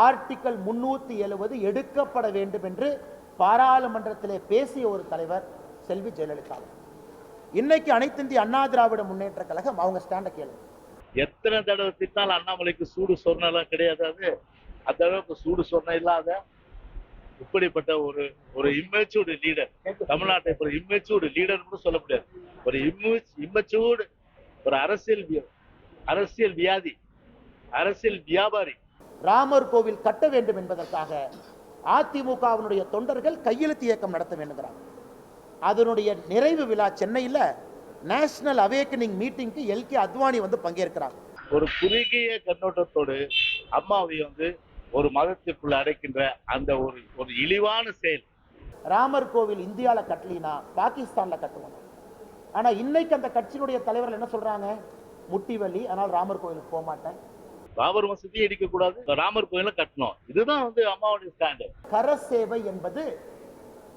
Article முன்னூத்தி எழுபது எடுக்கப்பட வேண்டும் என்று பாராளுமன்றத்திலே பேசிய ஒரு தலைவர் செல்வி ஜெயலலிதா. இன்னைக்கு அனைத்து இந்திய அண்ணா திராவிட முன்னேற்ற கழகம் அவங்க ஸ்டாண்ட கேளுங்க எத்தனை தடவை திட்டாலும் அண்ணாமலைக்கு சூடு சொர்ணம் கிடையாது அது. அந்த அளவுக்கு சூடு சொர்ணம் இல்லாத இப்படிப்பட்ட ஒரு ஒரு இம்மெச்சூர்டு லீடர் தமிழ்நாட்டை ஒரு இம்மெச்சூர்டு லீடர் கூட சொல்ல முடியாது. ஒரு இம்மெச்சூர்டு ஒரு அரசியல் அரசியல் வியாதி அரசியல் வியாபாரி. ராமர் கோவில் கட்ட வேண்டும் என்பதற்காக அதிமுகவினுடைய தொண்டர்கள் கையெழுத்து இயக்கம் நடத்த வேண்டுங்கிறாங்க அதனுடைய நிறைவு விழா சென்னையில் நேஷனல் அவேக்கனிங் மீட்டிங்க்கு எல்கே அத்வானி வந்து பங்கேற்கிறாங்க ஒரு குறுகிய கண்ணோட்டத்தோடு அம்மாவை வந்து ஒரு மதத்திற்குள்ள அடைக்கின்ற அந்த ஒரு ஒரு இழிவான செயல். ராமர் கோவில் இந்தியாவில் கட்டலினா பாகிஸ்தானில் கட்டுவாங்க ஆனால் இன்னைக்கு அந்த கட்சியினுடைய தலைவர்கள் என்ன சொல்றாங்க? முட்டி வலி அதனால் ராமர் கோவிலுக்கு போக மாட்டேன். ராமர் மசூதியை இடிக்க கூடாது. ராமர் கோயிலும் கட்டணும். இதுதான் வந்து அம்மாவுடைய ஸ்டாண்டு கரசேவை என்பது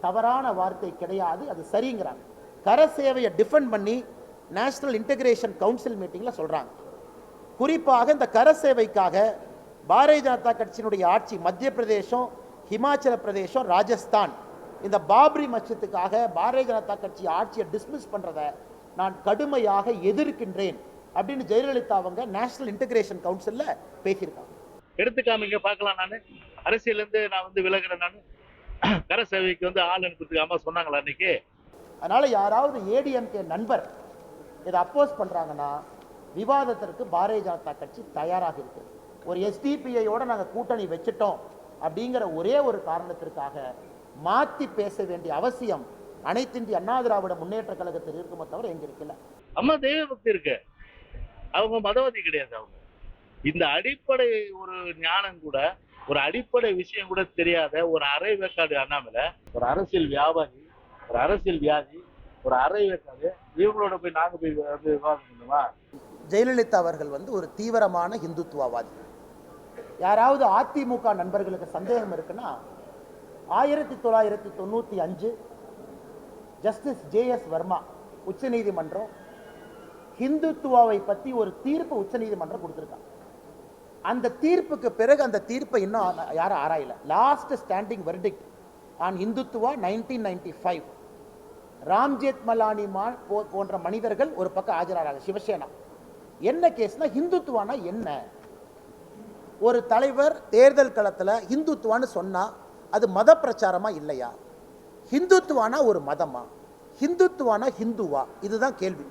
தவறான வார்த்தை கிடையாது அது சரிங்கிறாங்க. கர சேவையை டிஃபெண்ட் பண்ணி நேஷனல் இன்டகிரேஷன் கவுன்சில் மீட்டிங்கில் சொல்றாங்க. குறிப்பாக இந்த கர சேவைக்காக பாரதிய ஜனதா கட்சியினுடைய ஆட்சி மத்திய பிரதேசம் ஹிமாச்சல பிரதேசம் ராஜஸ்தான் இந்த பாப்ரி மச்சத்துக்காக பாரதிய ஜனதா கட்சி ஆட்சியை டிஸ்மிஸ் பண்றத நான் கடுமையாக எதிர்க்கின்றேன். அப்படின்னு ஜெயலலிதா அவங்க நேஷனல் இன்டகிரேஷன் கவுன்சில்ல பேசியிருக்காங்க. எடுத்துக்காமீங்க பார்க்கலாம் நானு. அரசியல்ல இருந்து நான் வந்து விலகிறேன் நானு. கர சேவைக்கு வந்து ஆள் அனுப்புறதுக்கு அம்மா சொன்னாங்களா அன்னைக்கு? அதனால யாராவது ஏடிஎம்கே நண்பர் இதை அப்போஸ் பண்றாங்கன்னா விவாதத்திற்கு பாரதிய ஜனதா கட்சி தயாராக இருக்கு ஒரு எஸ்டிபிஐயோட நாங்கள் கூட்டணி வச்சுட்டோம் அப்படிங்கிற ஒரே ஒரு காரணத்திற்காக மாத்தி பேச வேண்டிய அவசியம் அனைத்து இந்திய அண்ணா திராவிட முன்னேற்ற கழகத்தில் இருக்குமே தவிர எங்க இருக்குல்ல அம்மா தெய்வ பக்தி இருக்கு. அவங்க மதவாதி கிடையாது அவங்க. இந்த அடிப்படை ஒரு ஞானம் கூட ஒரு அடிப்படை விஷயம் கூட தெரியாத ஒரு அரை வேக்காடு அண்ணாமலை ஒரு அரசியல் வியாபாரி ஒரு அரசியல் வியாதி ஒரு அரை வேக்காடு இவங்களோட போய் நாங்க போய் வந்து விவாதம் பண்ணுமா? ஜெயலலிதா அவர்கள் வந்து ஒரு தீவிரமான இந்துத்துவவாதி யாராவது அதிமுக நண்பர்களுக்கு சந்தேகம் இருக்குன்னா ஆயிரத்தி தொள்ளாயிரத்தி தொண்ணூற்றி அஞ்சு ஜஸ்டிஸ் ஜேஎஸ் வர்மா உச்சநீதிமன்றம் ஹிந்துத்துவாவை பற்றி ஒரு தீர்ப்பு உச்சநீதிமன்றம் கொடுத்துருக்காங்க அந்த தீர்ப்புக்கு பிறகு அந்த தீர்ப்பை இன்னும் யாரும் ஆராயல. Last standing verdict on Hindutva nineteen ninety five Ram Jethmalani மா போ- போன்ற மனிதர்கள் ஒரு பக்கம் ஆஜராகிறாங்க. சிவசேனா. என்ன கேஸ்னா ஹிந்துத்துவானா என்ன? ஒரு தலைவர் தேர்தல் களத்தில் ஹிந்துத்துவான்னு சொன்னால் அது மத பிரச்சாரமா இல்லையா? ஹிந்துத்துவானா ஒரு மதமா? ஹிந்துத்துவானா ஹிந்துவா? இதுதான் கேள்வி.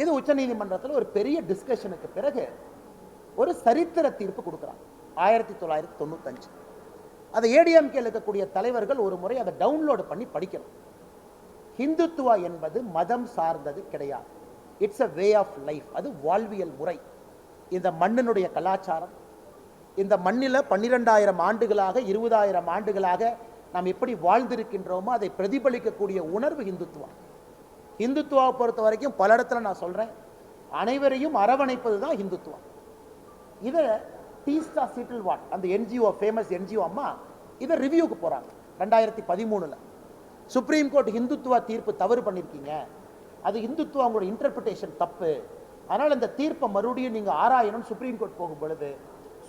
இது உச்சநீதிமன்றத்தில் ஒரு பெரிய டிஸ்கஷனுக்கு பிறகு ஒரு சரித்திர தீர்ப்பு கொடுக்குறாங்க ஆயிரத்தி தொள்ளாயிரத்தி தொண்ணூத்தஞ்சு. அதை ஏடிஎம்கேல இருக்கக்கூடிய தலைவர்கள் ஒரு முறை அதை டவுன்லோடு பண்ணி படிக்கணும். ஹிந்துத்துவா என்பது மதம் சார்ந்தது கிடையாது. It's a way of life அது வாழ்வியல் முறை. இந்த மண்ணினுடைய கலாச்சாரம் இந்த மண்ணில் பன்னிரெண்டாயிரம் ஆண்டுகளாக இருபதாயிரம் ஆண்டுகளாக நாம் எப்படி வாழ்ந்திருக்கின்றோமோ அதை பிரதிபலிக்கக்கூடிய உணர்வு ஹிந்துத்துவம். இந்துத்துவாவை பொறுத்த வரைக்கும் பல இடத்துல நான் சொல்கிறேன் அனைவரையும் அரவணைப்பது தான் இந்துத்துவம். இதை டீஸ்டா சிட்டில் வாட் அந்த என்ஜிஓ ஃபேமஸ் என்ஜிஓ அம்மா இதை ரிவ்யூக்கு போகிறாங்க ரெண்டாயிரத்தி பதிமூணில். சுப்ரீம் கோர்ட் இந்துத்துவ தீர்ப்பு தவறு பண்ணியிருக்கீங்க அது இந்துத்துவ அவங்களோட இன்டர்பிரிட்டேஷன் தப்பு. அதனால் இந்த தீர்ப்பை மறுபடியும் நீங்கள் ஆராயணும்னு சுப்ரீம் கோர்ட் போகும் பொழுது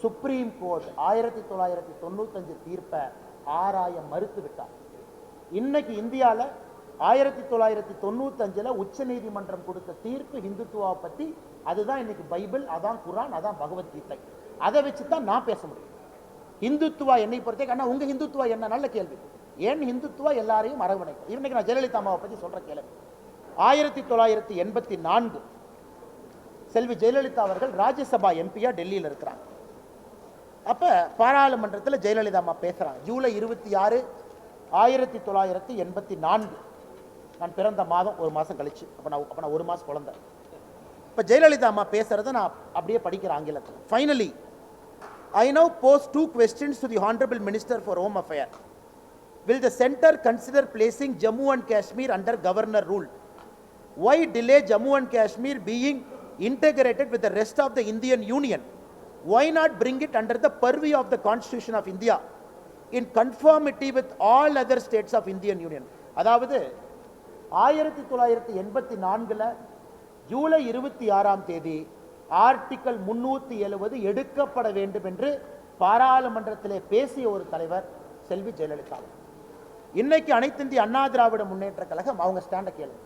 சுப்ரீம் கோர்ட் ஆயிரத்தி தொள்ளாயிரத்தி தொண்ணூத்தஞ்சு தீர்ப்பை ஆராய மறுத்து விட்டார் இன்னைக்கு இந்தியாவில் ஆயிரத்தி தொள்ளாயிரத்தி தொண்ணூத்தஞ்சில் உச்ச நீதிமன்றம் கொடுத்த தீர்ப்பு ஹிந்துத்துவாவை பற்றி அதுதான் இன்னைக்கு பைபிள் அதான் குரான் அதான் பகவத்கீதை அதை வச்சு தான் நான் பேச முடியும். ஹிந்துத்துவா என்னை பொறுத்தே அண்ணா உங்க ஹிந்துத்துவா என்ன? நல்ல கேள்வி. ஏன் ஹிந்துத்துவா எல்லாரையும் அரவணைக்கும். இன்னைக்கு நான் ஜெயலலிதா அம்மாவை பற்றி சொல்ற கேள்வி ஆயிரத்தி தொள்ளாயிரத்தி எண்பத்தி நான்கு செல்வி ஜெயலலிதா அவர்கள் ராஜ்யசபா எம்பியா டெல்லியில் இருக்கிறாங்க. அப்ப பாராளுமன்றத்தில் ஜெயலலிதா அம்மா பேசுறாங்க. ஜூலை இருபத்தி ஆறு ஆயிரத்தி தொள்ளாயிரத்தி எண்பத்தி நான்கு. நான் பிறந்த மாதம் ஒரு மாதம் கழிச்சு அப்போ நான் அப்போ நான் ஒரு மாதம் குழந்தை இப்போ ஜெயலலிதா அம்மா பேசுறத நான் அப்படியே படிக்கிறேன் ஆங்கிலத்தில் finally I now post two questions to the honourable minister for home affair will the centre consider placing Jammu and Kashmir under governor rule why delay Jammu and Kashmir being integrated with the rest of the Indian Union? Why not bring it under the purview of the Constitution of India in conformity with all other states of Indian Union? அதாவது ஆயிரத்தி தொள்ளாயிரத்தி எண்பத்தி நான்கில் ஜூலை இருபத்தி ஆறாம் தேதி article முன்னூற்றி எழுபது எடுக்கப்பட வேண்டும் என்று பாராளுமன்றத்திலே பேசிய ஒரு தலைவர் செல்வி ஜெயலலிதா. இன்னைக்கு அனைத்து இந்திய அண்ணா திராவிட முன்னேற்ற கழகம் அவங்க ஸ்டாண்டை கேளுங்க.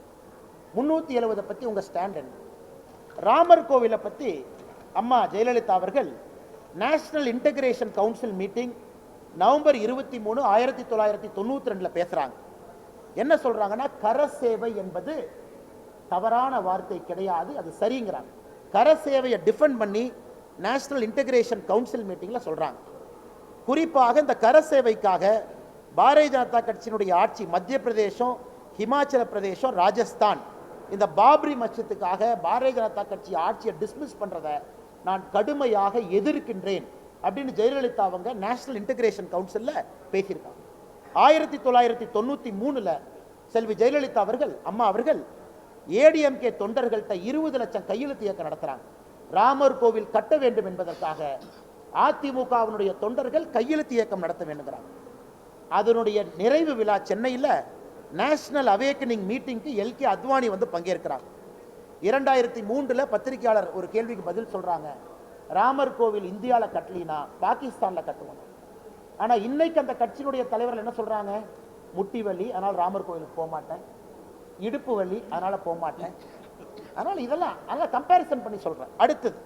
முன்னூத்தி எழுபதை பத்தி உங்க ஸ்டாண்ட் என்ன? ராமர் கோவிலை பத்தி அம்மா ஜெயலலிதா அவர்கள் national integration council meeting November இருபத்தி மூணு ஆயிரத்தி தொள்ளாயிரத்தி தொண்ணூத்தி ரெண்டுல பேசுறாங்க. என்ன சொல்றாங்கன்னா கர சேவை என்பது தவறான வார்த்தை கிடையாது அது சரிங்கிறாங்க. கர சேவையை டிஃபெண்ட் பண்ணி நேஷனல் இன்டகிரேஷன் கவுன்சில் மீட்டிங்கில் சொல்றாங்க. குறிப்பாக இந்த கர சேவைக்காக பாரதிய ஜனதா கட்சியினுடைய ஆட்சி மத்திய பிரதேசம் ஹிமாச்சல பிரதேசம் ராஜஸ்தான் இந்த பாப்ரி மச்சத்துக்காக பாரதிய ஜனதா கட்சி ஆட்சியை டிஸ்மிஸ் பண்ணுறதை நான் கடுமையாக எதிர்க்கின்றேன் அப்படின்னு ஜெயலலிதா அவங்க நேஷனல் இன்டகிரேஷன் கவுன்சிலில் பேசியிருக்காங்க. ஆயிரத்தி தொள்ளாயிரத்தி தொண்ணூற்றி மூணில் செல்வி ஜெயலலிதா அவர்கள் அம்மா அவர்கள் ஏடிஎம்கே தொண்டர்கள்ட்ட இருபது லட்சம் கையெழுத்து இயக்கம் நடத்துகிறாங்க ராமர் கோவில் கட்ட வேண்டும் என்பதற்காக அதிமுகவினுடைய தொண்டர்கள் கையெழுத்து இயக்கம் நடத்த வேண்டுங்கிறாங்க. அதனுடைய நிறைவு விழா சென்னையில் நேஷனல் அவேக்கனிங் மீட்டிங்க்கு எல்கே அத்வானி வந்து பங்கேற்கிறாங்க இரண்டாயிரத்தி மூன்றில் பத்திரிகையாளர் ஒரு கேள்விக்கு பதில் சொல்கிறாங்க ராமர் கோவில் இந்தியாவில் கட்டலினா பாகிஸ்தானில் கட்டுவோம். ஆனால் இன்னைக்கு அந்த கட்சியினுடைய தலைவர்கள் என்ன சொல்றாங்க? முட்டி வலி அதனால் ராமர் கோவிலுக்கு போக மாட்டேன் இடுப்பு வலி அதனால போக மாட்டேன் இதெல்லாம் அதெல்லாம் கம்பேரிசன் பண்ணி சொல்றேன். அடுத்தது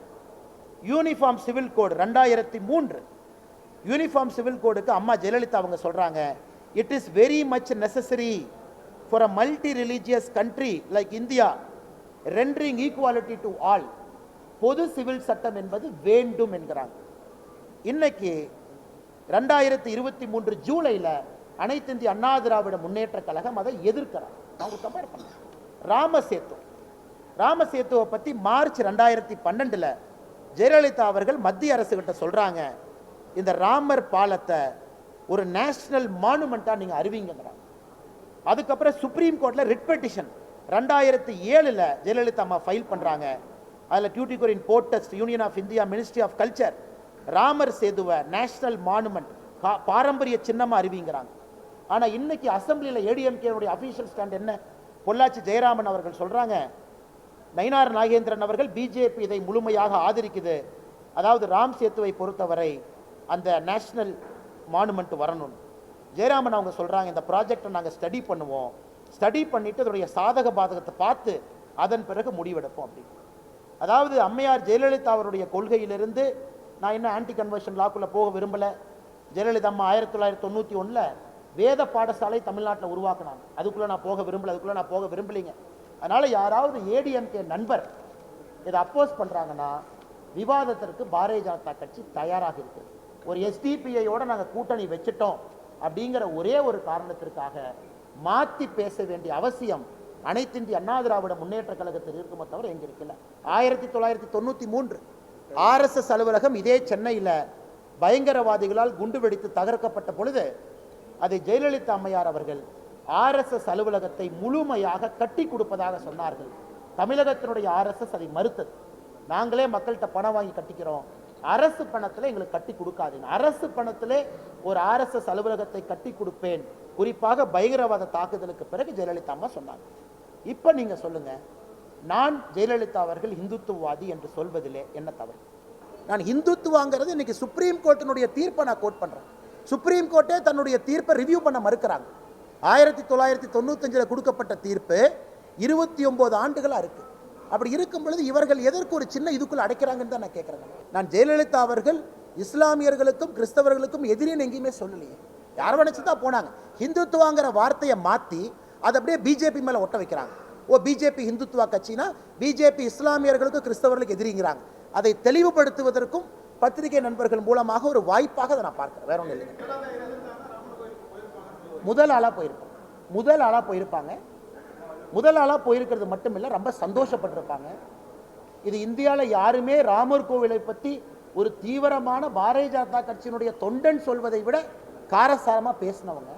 யூனிஃபார்ம் சிவில் கோடு ரெண்டாயிரத்தி மூன்று. யூனிஃபார்ம் சிவில் கோடுக்கு அம்மா ஜெயலலிதா அவங்க சொல்றாங்க it is very much necessary for a multi religious country like India rendering equality to all பொது சிவில் சட்டம் என்பது வேண்டும் என்கிறாங்க. இன்னைக்கு ரெண்டாயிரத்தி இருபத்தி மூன்று ஜூலைல அனைத்து இந்திய அண்ணா திராவிட முன்னேற்ற கழகம் அதை எதிர்க்கிறார். அவங்க கம்பேர் பண்ண ராமசேத்து. ராமசேத்துவை பத்தி மார்ச் ரெண்டாயிரத்தி பன்னெண்டுல ஜெயலலிதா அவர்கள் மத்திய அரசுகிட்ட சொல்கிறாங்க சொல்றாங்க இந்த ராமர் பாலத்தை ஒரு நேஷ்னல் மானுமெண்ட்டாக நீங்க அறிவிங்கிறாங்க அதுக்கப்புறம் சுப்ரீம் கோர்ட்ல ரிட் பெட்டிஷன் ரெண்டாயிரத்தி ஏழுல ஜெயலலிதா அம்மா ஃபைல் பண்றாங்க. அதுல Tuticorin port trust union of India ministry of culture Ramar சேதுவை national monument பாரம்பரிய சின்னமாக அறிவிங்கிறாங்க. ஆனால் இன்னைக்கு அசம்பிளியில் ஏடிஎம்கேனுடைய அஃபீஷியல் ஸ்டாண்ட் என்ன? பொள்ளாச்சி ஜெயராமன் அவர்கள் சொல்கிறாங்க நயினார் நாகேந்திரன் அவர்கள் பிஜேபி இதை முழுமையாக ஆதரிக்குது. அதாவது ராம் சேத்துவை பொறுத்தவரை அந்த நேஷ்னல் மானுமெண்ட் வரணும். ஜெயராமன் அவங்க சொல்கிறாங்க இந்த ப்ராஜெக்டை நாங்கள் ஸ்டடி பண்ணுவோம். ஸ்டடி பண்ணிவிட்டு அதோடைய சாதக பாதகத்தை பார்த்து அதன் பிறகு முடிவெடுப்போம் அப்படின்னு. அதாவது அம்மையார் ஜெயலலிதா அவருடைய கொள்கையிலிருந்து நான் இன்னும் ஆன்டி கன்வர்ஷன் லாக்குள்ளே போக விரும்பல? ஜெயலலிதா அம்மா ஆயிரத்தி தொள்ளாயிரத்தி தொண்ணூற்றி ஒன்றில் வேத பாடசாலை தமிழ்நாட்டில் உருவாக்குனாங்க. அதுக்குள்ளே நான் போக விரும்பலை அதுக்குள்ளே நான் போக விரும்பலைங்க. அதனால் யாராவது ஏடிஎம்கே நண்பர் இதை அப்போஸ் பண்ணுறாங்கன்னா விவாதத்திற்கு பாரதிய ஜனதா கட்சி தயாராக இருக்குது. ஒரு எஸ்டிபிஐயோட நாங்கள் கூட்டணி வச்சுட்டோம் அப்படிங்கிற ஒரே ஒரு காரணத்திற்காக மாற்றி பேச வேண்டிய அவசியம் அனைத்திந்திய அண்ணா திராவிட முன்னேற்ற கழகத்தில் இருக்குமே தவிர எங்கே இருக்கல. ஆயிரத்தி தொள்ளாயிரத்தி தொண்ணூற்றி மூன்று ஆர்எஸ்எஸ் அலுவலகம் இதே சென்னையில் பயங்கரவாதிகளால் குண்டு வெடித்து தகர்க்கப்பட்ட பொழுது அதை ஜெயலலிதா அம்மையார் அவர்கள் ஆர்எஸ்எஸ் அலுவலகத்தை முழுமையாக கட்டி கொடுப்பதாக சொன்னார்கள். தமிழகத்தினுடைய ஆர்எஸ்எஸ் அதை மறுத்தது. நாங்களே மக்கள்கிட்ட பணம் வாங்கி கட்டிக்கிறோம். அரசு பணத்தில் எங்களுக்கு கட்டி கொடுக்காதீங்க. அரசு பணத்திலே ஒரு ஆர்எஸ்எஸ் அலுவலகத்தை கட்டி கொடுப்பேன். குறிப்பாக பயங்கரவாத தாக்குதலுக்கு பிறகு ஜெயலலிதா அம்மா சொன்னாங்க. இப்போ நீங்க சொல்லுங்க. நான் ஜெயலலிதா அவர்கள் இந்துத்துவவாதி என்று சொல்வதிலே என்ன தவறு? நான் இந்துத்துவாங்கிறது இன்னைக்கு சுப்ரீம் கோர்ட்டினுடைய தீர்ப்பை நான் கோட் பண்ணுறேன் சுப்ரீம் கோர்ட்டே தன்னுடைய தீர்ப்பை ரிவ்யூ பண்ண மறுக்கிறாங்க. ஆயிரத்தி தொள்ளாயிரத்தி தொண்ணூத்தஞ்சில் கொடுக்கப்பட்ட தீர்ப்பு இருபத்தி ஒம்பது ஆண்டுகளாக இருக்குது அப்படி இருக்கும் பொழுது இவர்கள் எதற்கு ஒரு சின்ன இதுக்குள்ள அடைக்கிறாங்கன்னு தான் நான் கேட்குறேன் நான் ஜெயலலிதா அவர்கள் இஸ்லாமியர்களுக்கும் கிறிஸ்தவர்களுக்கும் எதிரின்னு எங்கேயுமே சொல்லலையே. யார் நினைச்சு தான் போனாங்க. ஹிந்துத்துவாங்கிற வார்த்தையை மாற்றி அதை அப்படியே பிஜேபி மேலே ஒட்ட வைக்கிறாங்க. ஓ பிஜேபி ஹிந்துத்துவா கட்சினா பிஜேபி இஸ்லாமியர்களுக்கும் கிறிஸ்தவர்களுக்கு எதிரிங்கிறாங்க. அதை தெளிவுபடுத்துவதற்கும் பத்திரிகை நண்பர்கள் மூலமாக ஒரு வாய்ப்பாக அதை நான் பார்க்கிறேன். வேற ஒன்றும் இல்லைங்க. முதல் ஆளா போயிருப்பாங்க முதல் ஆளா போயிருப்பாங்க. முதல் ஆளாக போயிருக்கிறது மட்டும் இல்லை ரொம்ப சந்தோஷப்பட்டிருப்பாங்க. இது இந்தியாவில் யாருமே ராமர் கோவிலை பத்தி ஒரு தீவிரமான பாரதிய ஜனதா கட்சியினுடைய தொண்டன் சொல்வதை விட காரசாரமா பேசினவங்க.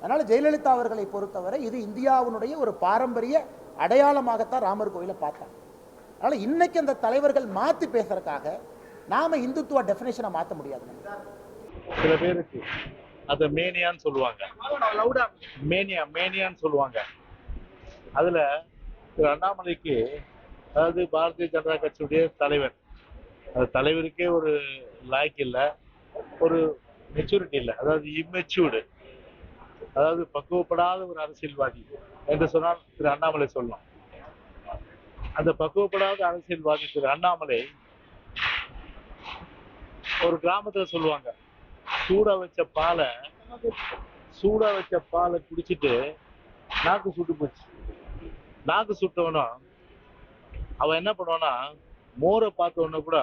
அதனால் ஜெயலலிதா அவர்களை பொறுத்தவரை இது இந்தியாவினுடைய ஒரு பாரம்பரிய அடையாளமாகத்தான் ராமர் கோயிலை பார்த்தாங்க. அதனால் இன்னைக்கு அந்த தலைவர்கள் மாற்றி பேசுறதுக்காக நாம இந்துத்துவ டெஃபினேஷனை மாற்ற முடியாது. சில பேருக்கு அதை மேனியான்னு சொல்லுவாங்க. மேனியா மேனியான்னு சொல்லுவாங்க. அதுல திரு அண்ணாமலைக்கு அதாவது பாரதிய ஜனதா கட்சியுடைய தலைவர். அது தலைவருக்கே ஒரு லாய்க்கு இல்லை ஒரு மெச்சூரிட்டி இல்லை. அதாவது இம்மெச்சூர்டு அதாவது பக்குவப்படாத ஒரு அரசியல்வாதி என்று சொன்னால் திரு அண்ணாமலை சொல்லலாம். அந்த பக்குவப்படாத அரசியல்வாதி திரு அண்ணாமலை ஒரு கிராமத்துல சொல்லுவாங்க சூட வச்ச பாலை சூடா வச்ச பாலை குடிச்சிட்டு நாக்கு சுட்டு போச்சு. நாக்கு சுட்டவனும் அவன் என்ன பண்ணுவான்னா மோரை பார்த்த உடனே கூட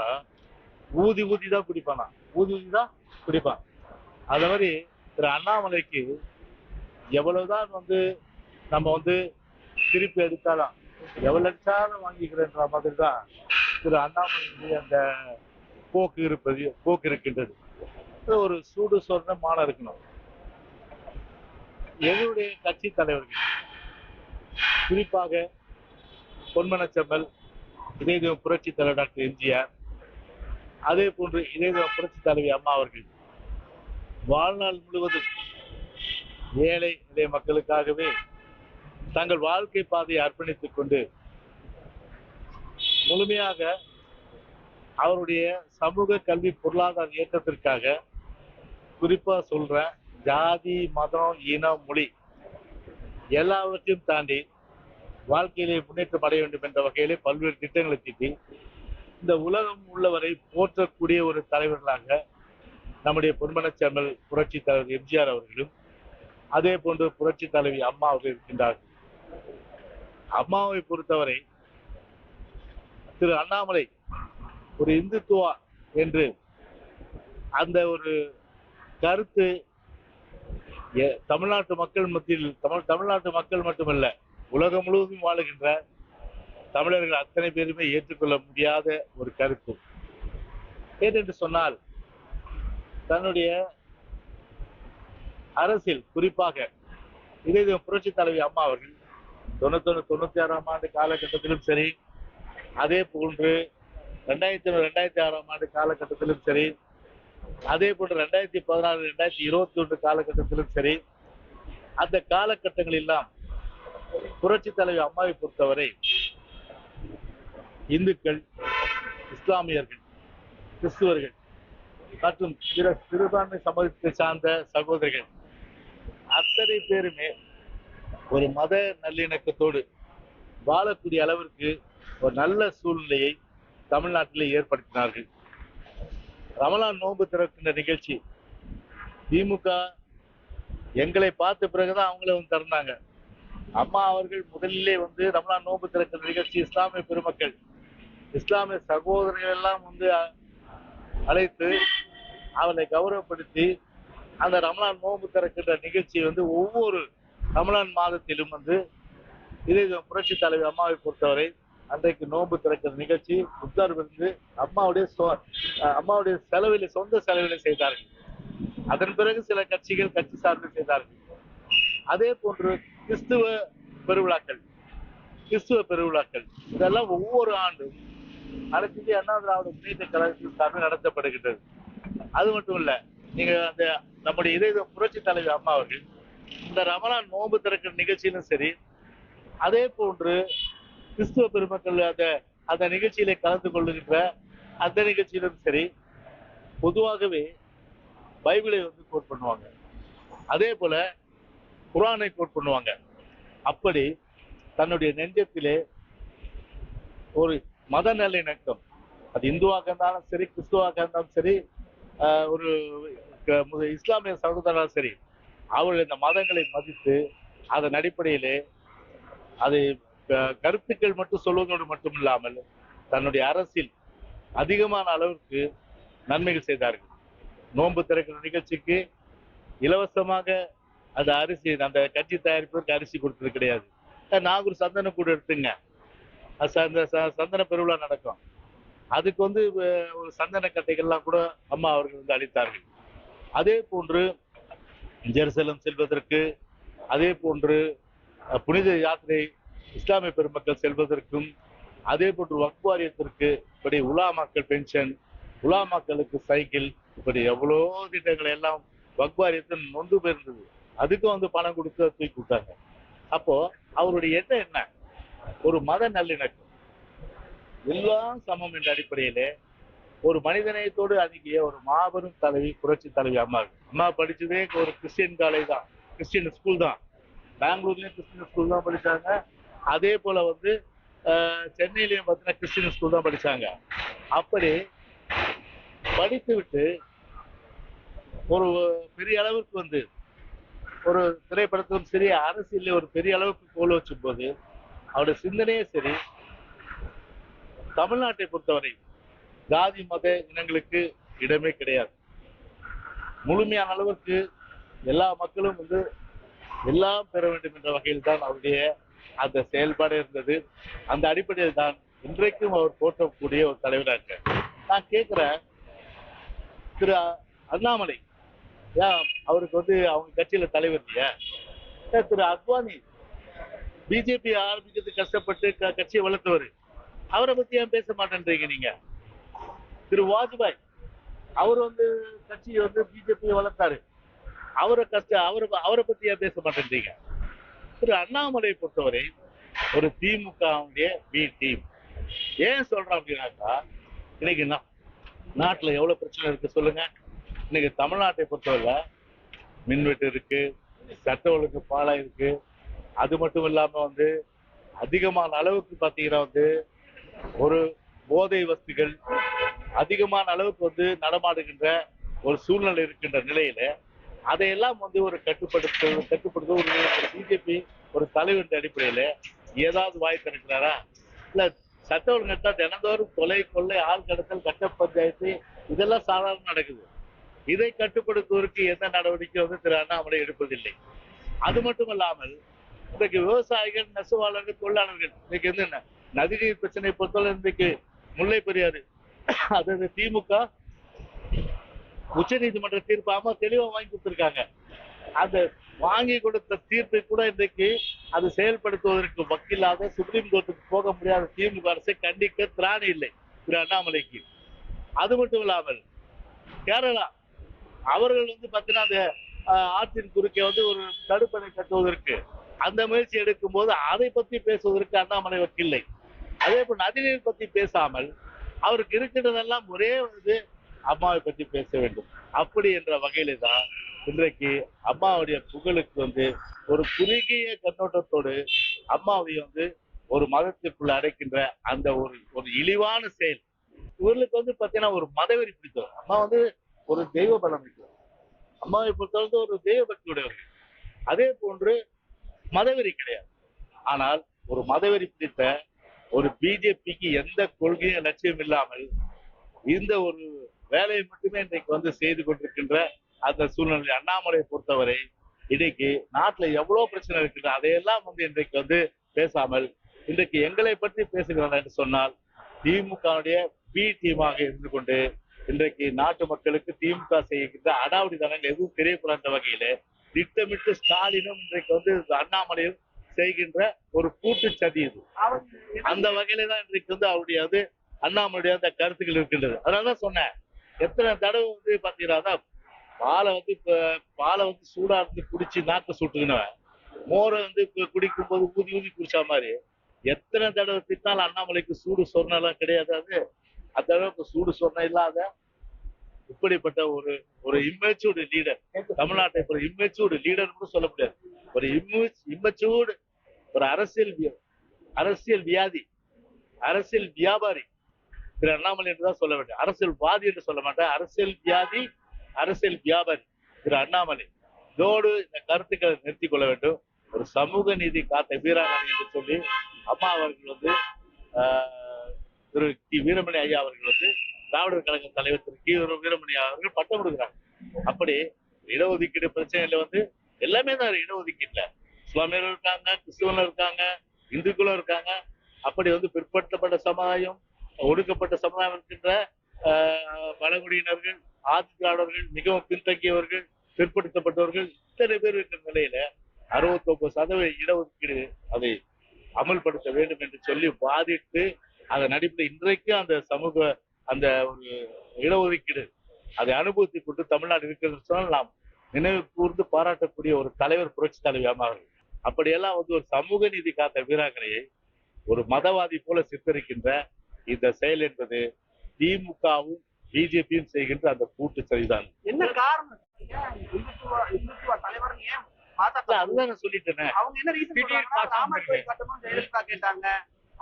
ஊதி ஊதி தான் குடிப்பானா ஊதி ஊதி தான் குடிப்பான். அது மாதிரி திரு அண்ணாமலைக்கு எவ்வளவுதான் வந்து நம்ம வந்து திருப்பி எடுத்தாலும் எவ்வளவு அடிச்சாலும் வாங்கிக்கிறேன்ற மாதிரி தான் திரு அண்ணாமலை அந்த போக்கு இருப்பது போக்கு இருக்கின்றது. ஒரு சூடு சொர்ணமான இருக்கணும். எங்களுடைய கட்சி தலைவர்கள் குறிப்பாக பொன்மனச்செம்மல் இதயதேவ புரட்சி தலைவர் டாக்டர் எம்ஜிஆர் அதே போன்று இதயதேவ புரட்சி தலைவி அம்மா அவர்கள் வாழ்நாள் முழுவதும் ஏழை எளிய மக்களுக்காகவே தங்கள் வாழ்க்கை பாதையை அர்ப்பணித்துக் கொண்டு முழுமையாக அவருடைய சமூக கல்வி பொருளாதார இயக்கத்திற்காக குறிப்பா சொல்றேன் ஜாதி மதம் இனம் மொழி எல்லாவற்றையும் தாண்டி வாழ்க்கையிலே முன்னேற்றம் அடைய வேண்டும் என்ற வகையிலே பல்வேறு திட்டங்களை தீட்டி இந்த உலகம் உள்ளவரை போற்றக்கூடிய ஒரு தலைவர்களாக நம்முடைய பொன்மனச்சமல் புரட்சி தலைவர் எம்ஜிஆர் அவர்களும் அதே போன்று புரட்சி தலைவி அம்மாவுக்கு இருக்கின்றார்கள் அம்மாவை பொறுத்தவரை திரு அண்ணாமலை ஒரு இந்துத்துவா என்று அந்த ஒரு கருத்து தமிழ்நாட்டு மக்கள் மத்தியில் தமிழ் தமிழ்நாட்டு மக்கள் மட்டுமல்ல உலகம் முழுவதும் வாழுகின்ற தமிழர்கள் அத்தனை பேருமே ஏற்றுக்கொள்ள முடியாத ஒரு கருத்து. ஏனென்று சொன்னால் தன்னுடைய அரசியல் குறிப்பாக இதே புரட்சி தலைவி அம்மா அவர்கள் தொண்ணூத்தொன்னு தொண்ணூத்தி ஆறாம் ஆண்டு காலகட்டத்திலும் சரி அதே போன்று ரெண்டாயிரத்தி ரெண்டாயிரத்தி ஆறாம் ஆண்டு காலகட்டத்திலும் சரி அதே போன்று ரெண்டாயிரத்தி பதினாறு ரெண்டாயிரத்தி இருபத்தி ஒன்று காலகட்டத்திலும் சரி அந்த காலகட்டங்கள் எல்லாம் புரட்சி தலைவி அம்மாவை பொறுத்தவரை இந்துக்கள் இஸ்லாமியர்கள் கிறிஸ்துவர்கள் மற்றும் பிற சிறுபான்மை சமூகத்தை சார்ந்த சகோதரிகள் அத்தனை பேருமே ஒரு மத நல்லிணக்கத்தோடு வாழக்கூடிய அளவிற்கு ஒரு நல்ல சூழ்நிலையை தமிழ்நாட்டிலே ஏற்படுத்தினார்கள். ரமலான் நோன்பு திறக்கின்ற நிகழ்ச்சி திமுக எங்களை பார்த்த பிறகுதான் அவங்கள வந்து திறந்தாங்க. அம்மா அவர்கள் முதலிலே வந்து ரமலான் நோன்பு திறக்கிற நிகழ்ச்சி இஸ்லாமிய பெருமக்கள் இஸ்லாமிய சகோதரர்கள் எல்லாம் வந்து அழைத்து அவளை கௌரவப்படுத்தி அந்த ரமலான் நோன்பு திறக்கின்ற நிகழ்ச்சி வந்து ஒவ்வொரு ரமலான் மாதத்திலும் வந்து இதே புரட்சி தலைவி அம்மாவை பொறுத்தவரை அன்றைக்கு நோன்பு திறக்கிற நிகழ்ச்சி உத்தரவிருந்து அம்மாவுடைய அஹ் அம்மாவுடைய செலவில் சொந்த செலவிலே செய்தார்கள். அதன் பிறகு சில கட்சிகள் கட்சி சார்ந்து செய்தார்கள். அதே போன்று கிறிஸ்துவ பெருவிழாக்கள் கிறிஸ்துவ பெருவிழாக்கள் இதெல்லாம் ஒவ்வொரு ஆண்டும் அனைத்து இந்திய அண்ணா திராவிட முன்னேற்ற கழகத்தின் சார்பில் நடத்தப்படுகின்றது. அது மட்டும் இல்ல நீங்க அந்த நம்முடைய இதய புரட்சி தலைவி அம்மா அவர்கள் இந்த ரமலான் நோன்பு திறக்கிற நிகழ்ச்சியிலும் சரி அதே போன்று கிறிஸ்துவ பெருமக்கள் அந்த அந்த நிகழ்ச்சியில கலந்து கொள்ளுகின்ற அந்த நிகழ்ச்சியிலும் சரி பொதுவாகவே பைபிளை வந்து கோட் பண்ணுவாங்க. அதே போல குரானை கோட் பண்ணுவாங்க. அப்படி தன்னுடைய நெஞ்சத்திலே ஒரு மத நல்லிணக்கம் அது இந்துவாக இருந்தாலும் சரி கிறிஸ்துவாக இருந்தாலும் சரி ஒரு இஸ்லாமிய சகோதரராலும் சரி அவர்கள் இந்த மதங்களை மதித்து அதன் அடிப்படையிலே அதை க- கருத்துக்கள் மட்டும் சொல்வதோடு மட்டும் இல்லாமல் தன்னுடைய அரசில் அதிகமான அளவிற்கு நன்மைகள் செய்தார்கள். நோன்பு திறக்கிற நிகழ்ச்சிக்கு இலவசமாக அந்த அரிசி அந்த கட்சி தயாரிப்பதற்கு அரிசி கொடுத்தது கிடையாது. நாகூர் சந்தன கூட எடுத்துங்க. ச- சந்தன பெருவிழா நடக்கும். அதுக்கு வந்து ஒரு சந்தன கட்டைகள்லாம் கூட அம்மா அவர்கள் வந்து அளித்தார்கள். அதே போன்று ஜெருசலம் செல்வதற்கு அதே போன்று புனித யாத்திரை இஸ்லாமிய பெருமக்கள் செல்வதற்கும் அதே போன்று வக்வாரியத்திற்கு இப்படி உலா மக்கள் பென்ஷன் உலா மக்களுக்கு சைக்கிள் இப்படி எவ்வளோ திட்டங்கள் எல்லாம் வக்வாரியத்தின் நொந்து போயிருந்தது. அதுக்கும் வந்து பணம் கொடுத்து தூக்கி விட்டாங்க. அப்போ அவருடைய எண்ணம் என்ன? ஒரு மத நல்லிணக்கம். எல்லாம் சமம் என்ற அடிப்படையிலே ஒரு மனிதநேயத்தோடு அணுகிய ஒரு மாபெரும் தலைவி புரட்சி தலைவி அம்மா அம்மா படிச்சதே ஒரு கிறிஸ்டியன் காலேஜ் தான். கிறிஸ்டியன் ஸ்கூல் தான். பெங்களூர்லயும் கிறிஸ்டியன் ஸ்கூல் தான் படிச்சாங்க. அதே போல வந்து அஹ், சென்னையிலயும் பார்த்தீங்கன்னா கிறிஸ்டியன் ஸ்கூல் தான் படிச்சாங்க. அப்படி படித்து விட்டு ஒரு பெரிய அளவுக்கு வந்து ஒரு திரைப்படத்திலும் சரி அரசியல் ஒரு பெரிய அளவுக்கு கோல் வச்சும் போது அவருடைய சிந்தனையே சரி தமிழ்நாட்டை பொறுத்தவரை ஜாதி மத இனங்களுக்கு இடமே கிடையாது. முழுமையான அளவுக்கு எல்லா மக்களும் வந்து எல்லாம் பெற வேண்டும் என்ற வகையில் தான் அவருடைய அந்த செயல்பாடு இருந்தது. அந்த அடிப்படையில் தான் இன்றைக்கும் அவர் போற்றக்கூடிய ஒரு தலைவராக நான் கேட்கிறேன் திரு அண்ணாமலை ஏன் அவருக்கு வந்து அவங்க கட்சியில தலைவர் இல்லையா? திரு அத்வானி பிஜேபி ஆரம்பிக்கிறது கஷ்டப்பட்டு க- கட்சியை வளர்த்தவர். அவரை பத்தி ஏன் பேச மாட்டேன்றீங்க நீங்க? திரு வாஜ்பாய் அவர் வந்து கட்சியை வந்து பிஜேபியை வளர்த்தாரு. அவரை கஷ்ட அவரை அவரை பத்தி ஏன் பேச மாட்டேன்றீங்க? திரு அண்ணாமலை பொறுத்தவரை ஒரு திமுகவுடைய பி டீம் ஏன் சொல்றோம் அப்படின்னாக்கா இன்னைக்கு நா- நாட்டுல எவ்வளவு பிரச்சனை இருக்கு சொல்லுங்க. இன்னைக்கு தமிழ்நாட்டை பொறுத்தவரை மின்வெட்டு இருக்கு சட்ட ஒழுங்கு பாலா இருக்கு. அது மட்டும் இல்லாம வந்து அதிகமான அளவுக்கு பாத்தீங்கன்னா வந்து ஒரு போதை வஸ்துகள் அதிகமான அளவுக்கு வந்து நடமாடுகின்ற ஒரு சூழ்நிலை இருக்கின்ற நிலையில அதையெல்லாம் வந்து ஒரு கட்டுப்படுத்த கட்டுப்படுத்த ஒரு பிஜேபி ஒரு தலைவர் அடிப்படையில ஏதாவது வாய் திறக்கிறாரா இல்ல சட்ட ஒழுங்கா தினந்தோறும் கொலை கொள்ளை ஆள் கடத்தல் கட்ட பஞ்சாயத்து இதெல்லாம் சாதாரண நடக்குது. இதை கட்டுப்படுத்துவதற்கு எந்த நடவடிக்கை வந்து திரு அண்ணாமலை எடுப்பதில்லை. அது மட்டும் இல்லாமல் இன்றைக்கு விவசாயிகள் நெசவாளர்கள் தொழிலாளர்கள் இன்னைக்கு வந்து என்ன? நதிநீர் பிரச்சனை பொறுத்தவரை இன்றைக்கு முல்லை பெரியாறு அதாவது திமுக உச்ச நீதிமன்ற தீர்ப்பு ஆமா தெளிவா வாங்கி கொடுத்திருக்காங்க. அந்த வாங்கி கொடுத்த தீர்ப்பை கூட இன்றைக்கு அது செயல்படுத்துவதற்கு வக்கில்லாத சுப்ரீம் கோர்ட்டுக்கு போக முடியாத திமுக அரசை கண்டிக்க திராணி இல்லை திரு அண்ணாமலைக்கு. அது மட்டும் இல்லாமல் கேரளா அவர்கள் வந்து பார்த்தீங்கன்னா அந்த ஆற்றின் குறுக்கே வந்து ஒரு தடுப்பணை கட்டுவதற்கு அந்த முயற்சி எடுக்கும் போது அதை பத்தி பேசுவதற்கு அண்ணாமலை வக்கில்லை. அதே போல் நதிநீர் பத்தி பேசாமல் அவருக்கு இருக்கிறதெல்லாம் ஒரே வந்து அம்மாவை பற்றி பேச வேண்டும். அப்படி என்ற வகையில தான் இன்றைக்கு அம்மாவுடைய புகழுக்கு வந்து ஒரு குறுகிய கண்ணோட்டத்தோடு அம்மாவை வந்து ஒரு மதத்திற்குள்ள அடைக்கின்ற அந்த ஒரு ஒரு இழிவான செயல். இவர்களுக்கு வந்து பார்த்தீங்கன்னா ஒரு மதவெறி பிடித்தவர். அம்மா வந்து ஒரு தெய்வ பலம் மிக்கவர். அம்மாவை பொறுத்தவரை ஒரு தெய்வ பக்தி உடையவர்கள் அதே போன்று மதவெறி கிடையாது. ஆனால் ஒரு மதவெறி பிடித்த ஒரு பிஜேபிக்கு எந்த கொள்கையும் லட்சியம் இல்லாமல் இந்த ஒரு வேலையை மட்டுமே இன்றைக்கு வந்து செய்து கொண்டிருக்கின்ற அந்த சூழ்நிலை அண்ணாமலையை பொறுத்தவரை இன்னைக்கு நாட்டுல எவ்வளவு பிரச்சனை இருக்குது அதையெல்லாம் வந்து இன்றைக்கு வந்து பேசாமல் இன்றைக்கு எங்களை பற்றி பேசுகிறார்கள் என்று சொன்னால் திமுகவுடைய பி டீமாக இருந்து கொண்டு இன்றைக்கு நாட்டு மக்களுக்கு திமுக செய்கின்ற அடாவடித்தனங்கள் எதுவும் தெரியக்கூடாத வகையில திட்டமிட்டு ஸ்டாலினும் இன்றைக்கு வந்து அண்ணாமலையும் செய்கின்ற ஒரு கூட்டு சதி இது. அந்த வகையில தான் இன்றைக்கு வந்து அவருடைய வந்து அண்ணாமலுடைய அந்த கருத்துக்கள் இருக்கின்றது. அதனாலதான் சொன்னேன். எத்தனை தடவை வந்து பாத்தீங்கன்னா பாலை வந்து இப்ப பாலை வந்து சூடா இருந்து குடிச்சு நாக்க சுட்டுக்கினவன் மோரை வந்து குடிக்கும் போது ஊதி ஊதி குடிச்ச மாதிரி எத்தனை தடவை திட்டாலும் அண்ணாமலைக்கு சூடு சொன்னெல்லாம் கிடையாது அது. அந்த அளவுக்கு சூடு சொன்ன இல்லாத இப்படிப்பட்ட ஒரு ஒரு இம்மெச்சூர்டு லீடர் தமிழ்நாட்டை ஒரு இம்மெச்சூர்டு லீடர் கூட சொல்ல முடியாது. ஒரு இம்மெச்சூர்டு ஒரு அரசியல் அரசியல் வியாதி அரசியல் வியாபாரி. திரு அண்ணாமலை என்று தான் சொல்ல வேண்டும். அரசியல்வாதி என்று சொல்ல மாட்டேன் அரசியல் வியாதி அரசியல் வியாபாரி. திரு அண்ணாமலை. இதோடு இந்த கருத்துக்களை நிறுத்திக் கொள்ள வேண்டும். ஒரு சமூக நீதி காத்த வீராங்கனை என்று சொல்லி அம்மா அவர்கள் வந்து ஆஹ், திரு கி. வீரமணி ஐயா அவர்கள் வந்து திராவிடர் கழக தலைவர் திரு கி. வீரமணி அவர்கள் பட்டம் கொடுக்குறாங்க. அப்படி இடஒதுக்கீடு பிரச்சனையில வந்து எல்லாமே தான் இடஒதுக்கீட்டுல இஸ்லாமியர்கள் இருக்காங்க கிறிஸ்துவனும் இருக்காங்க இந்துக்களும் இருக்காங்க. அப்படி வந்து பிற்படுத்தப்பட்ட சமுதாயம் ஒடுக்கப்பட்ட சமுதாயம் இருக்கின்ற பழங்குடியினர்கள் ஆதி மிகவும் பின்தங்கியவர்கள் பிற்படுத்தப்பட்டவர்கள் இத்தனை பேர் இருக்கிற நிலையில அறுபத்தி ஒன்பது சதவீத இடஒதுக்கீடு அதை அமல்படுத்த வேண்டும் என்று சொல்லி வாதிட்டு அதன் நடிப்பில் இன்றைக்கும் அந்த சமூக அந்த ஒரு இடஒதுக்கீடு அதை அனுபவித்துக் கொண்டு தமிழ்நாடு இருக்கிறது சொன்னால் நாம் நினைவு கூர்ந்து பாராட்டக்கூடிய ஒரு தலைவர் புரட்சி தலைவி அம்மா அவர்கள் அப்படியெல்லாம் வந்து ஒரு சமூக நீதி காத்த வீராங்கனையை ஒரு மதவாதி போல சித்தரிக்கின்ற இந்த செயல் என்பது திமுகவும் பிஜேபியும் செய்கின்ற அந்த கூட்டு சரிதான். என்ன காரணம்? அதுதான் சொல்லிட்டேனே. அவங்க என்ன ரீசன் கேட்டாங்க.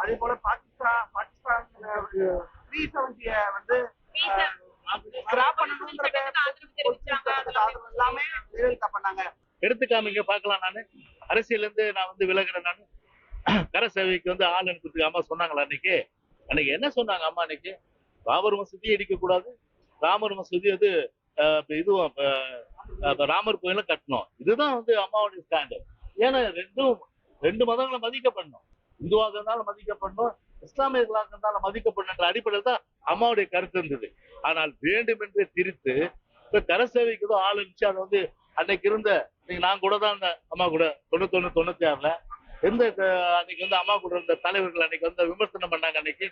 அதே போல பாகிஸ்தான் பாகிஸ்தான் த்ரீ செவன்டிய வந்து ஸ்கிராப் பண்ணணும்ன்றத பொதுச்சட்டத்துக்கு ஆதரவு எல்லாமே ஜெயலலிதா பண்ணாங்க. எடுத்து காமிங்க பார்க்கலாம் நானு. அரசியல இருந்து நான் வந்து விலகுறேன் நான். கர சேவைக்கு வந்து ஆள் அனுப்புறதுக்கு அம்மா சொன்னாங்களா அன்னைக்கு? அன்னைக்கு என்ன சொன்னாங்க அம்மா அன்னைக்கு? ராமர் மசூதி இடிக்க கூடாது. ராமர் மசூதி வந்து இதுவும் ராமர் கோயிலும் கட்டணும். இதுதான் வந்து அம்மாவுடைய ஸ்டாண்டு ஏன்னா ரெண்டும் ரெண்டு மதங்களை மதிக்கப்படணும். இந்துவாக இருந்தாலும் மதிக்கப்படணும் இஸ்லாமியர்களாக இருந்தாலும் மதிக்கப்படணுன்ற அடிப்படையில் தான் அம்மாவுடைய கருத்து இருந்தது. ஆனால் வேண்டுமென்றே திரித்து இப்ப கர சேவைக்கு ஏதோ ஆள் இருந்துச்சு அதை வந்து அன்னைக்கு இருந்த இன்னைக்கு நான் கூட தான் இருந்தேன் அம்மா கூட தொண்ணூத்தொன்னு தொண்ணூத்தி ஆறுல எந்த அன்னைக்கு வந்து அம்மா கூட இருந்த தலைவர்கள் அன்னைக்கு வந்து விமர்சனம் பண்ணாங்க அன்னைக்கு.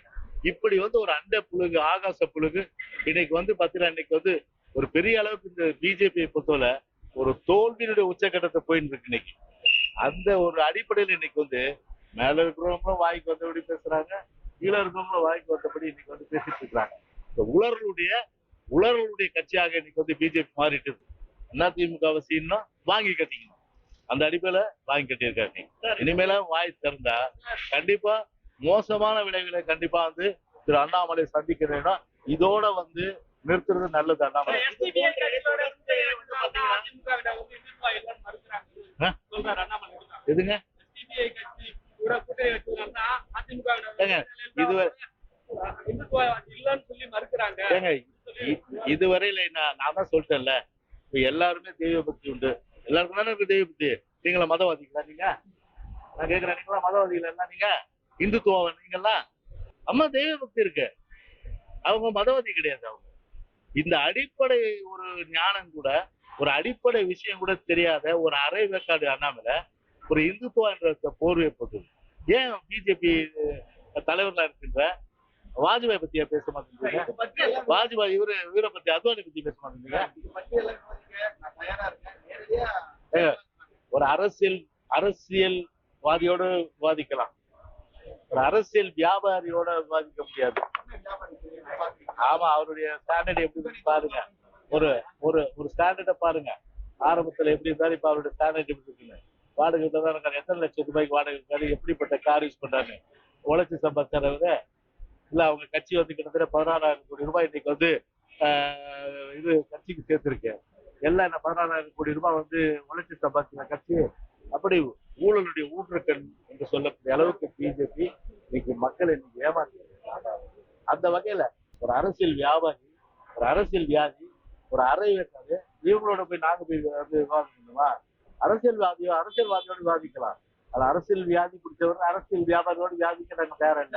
இப்படி வந்து ஒரு அண்டை புழுகு ஆகாச புழுகு இன்னைக்கு வந்து பாத்தீங்கன்னா இன்னைக்கு வந்து ஒரு பெரிய அளவுக்கு இந்த பிஜேபியை பொறுத்தவரை ஒரு தோல்வியினுடைய உச்சக்கட்டத்தை போயிட்டு இருக்கு இன்னைக்கு. அந்த ஒரு அடிப்படையில் இன்னைக்கு வந்து மேல இருக்கிறவங்களும் வாய்க்கு வந்தபடி பேசுறாங்க கீழே இருக்கிறவங்களும் வாய்க்கு வந்தபடி இன்னைக்கு வந்து பேசிட்டு இருக்கிறாங்க. இந்த உலர்களுடைய உலர்களுடைய கட்சியாக இன்னைக்கு வந்து பிஜேபி மாறிட்டு இருக்கு. அதிமுக சீன்னா வாங்கி கட்டிக்கணும். அந்த அடிப்படையில வாங்கி கட்டியிருக்காங்க இனிமேல வாய் திறந்தா கண்டிப்பா மோசமான விளைவுகளை கண்டிப்பா வந்து திரு அண்ணாமலை சந்திக்கிறேன்னா இதோட வந்து நிறுத்துறது நல்லது அண்ணாமலை? எதுங்க? இதுவரை- இதுவரையில நான் நான் தான் சொல்லிட்டேன்ல. இப்ப எல்லாருமே தெய்வ பக்தி உண்டு. எல்லாருக்கும் தானே இருக்கு தெய்வ பக்தி? நீங்களா மதவாதிகளா நீங்க? நான் கேக்குறேன் நீங்களா மதவாதிகளா என்ன நீங்க? இந்துத்துவம் நீங்களா அம்மா தெய்வ பக்தி இருக்கு. அவங்க மதவாதி கிடையாது அவங்க. இந்த அடிப்படை ஒரு ஞானம் கூட ஒரு அடிப்படை விஷயம் கூட தெரியாத ஒரு அரை வேக்காடு அண்ணாமல ஒரு இந்துத்துவா என்ற போர்வை போட்டது. ஏன் பிஜேபி தலைவர்களா இருக்கின்ற வாஜ்பாய் பத்தியா பேச மாட்டேங்கிறீங்க? வாஜ்பாய் இவரு இவரை பத்தி அத்வானி பத்தி பேச மாட்டேங்கிறீங்க? ஏங்க, ஒரு அரசியல் அரசியல்வாதியோட வாதிக்கலாம். ஒரு அரசியல் வியாபாரியோட வாதிக்க முடியாது. ஆமா அவருடைய ஸ்டாண்டர்ட் எப்படி பாருங்க. ஒரு ஒரு ஒரு ஸ்டாண்டர்ட பாருங்க. ஆரம்பத்துல எப்படி இருந்தாரு இப்ப அவருடைய ஸ்டாண்டர்ட் எப்படி இருக்குன்னு. வாடகை தான் இருக்காரு. எத்தனை லட்சம் ரூபாய்க்கு வாடகை இருக்காரு? எப்படிப்பட்ட கார் யூஸ் பண்றாரு உழைச்சி சம்பாதிச்சாரு இல்ல அவங்க கட்சி வந்து கிட்டத்தட்ட பதினாறாயிரம் கோடி ரூபாய் இன்னைக்கு வந்து ஆஹ், இது கட்சிக்கு சேர்த்திருக்கேன் எல்லாம் என்ன பதினாறாயிரம் கோடி ரூபாய் வந்து உழைச்சி சம்பாதிக்கிற கட்சி. அப்படி ஊழலுடைய ஊற்றுக்கண் என்று சொல்லக்கூடிய அளவுக்கு பிஜேபி இன்னைக்கு மக்களை இன்னைக்கு ஏமாற்றி அந்த வகையில ஒரு அரசியல் வியாபாரி ஒரு அரசியல் வியாதி ஒரு அறை வைக்காது இவங்களோட போய் நாங்க போய் வந்து விவாதிக்கணுமா? அரசியல்வாதியோ அரசியல்வாதியோடு விவாதிக்கலாம். அது அரசியல் வியாதி பிடிச்சவர் அரசியல் வியாபாரியோடு வியாதிக்க நாங்க தயாரில்லை